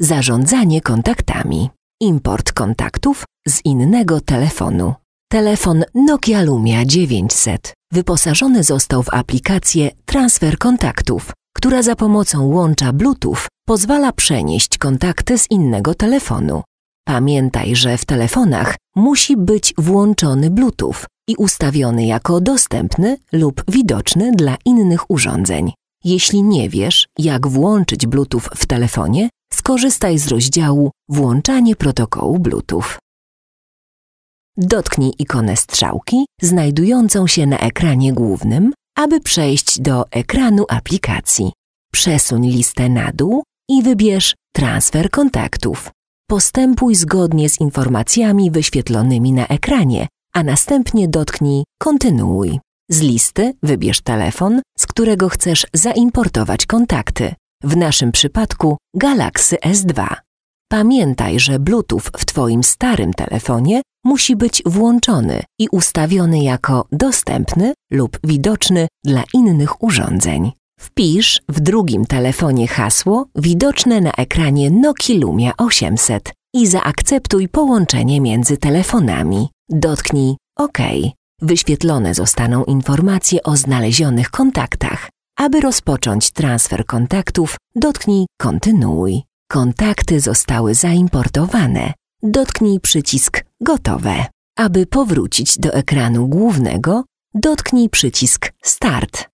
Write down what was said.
Zarządzanie kontaktami. Import kontaktów z innego telefonu. Telefon Nokia Lumia 900 wyposażony został w aplikację Transfer Kontaktów, która za pomocą łącza Bluetooth pozwala przenieść kontakty z innego telefonu. Pamiętaj, że w telefonach musi być włączony Bluetooth i ustawiony jako dostępny lub widoczny dla innych urządzeń. Jeśli nie wiesz, jak włączyć Bluetooth w telefonie, skorzystaj z rozdziału Włączanie protokołu Bluetooth. Dotknij ikonę strzałki znajdującą się na ekranie głównym, aby przejść do ekranu aplikacji. Przesuń listę na dół i wybierz Transfer kontaktów. Postępuj zgodnie z informacjami wyświetlonymi na ekranie, a następnie dotknij Kontynuuj. Z listy wybierz telefon, z którego chcesz zaimportować kontakty. W naszym przypadku Galaxy S2. Pamiętaj, że Bluetooth w Twoim starym telefonie musi być włączony i ustawiony jako dostępny lub widoczny dla innych urządzeń. Wpisz w drugim telefonie hasło widoczne na ekranie Nokia Lumia 800 i zaakceptuj połączenie między telefonami. Dotknij OK. Wyświetlone zostaną informacje o znalezionych kontaktach. Aby rozpocząć transfer kontaktów, dotknij Kontynuuj. Kontakty zostały zaimportowane. Dotknij przycisk Gotowe. Aby powrócić do ekranu głównego, dotknij przycisk Start.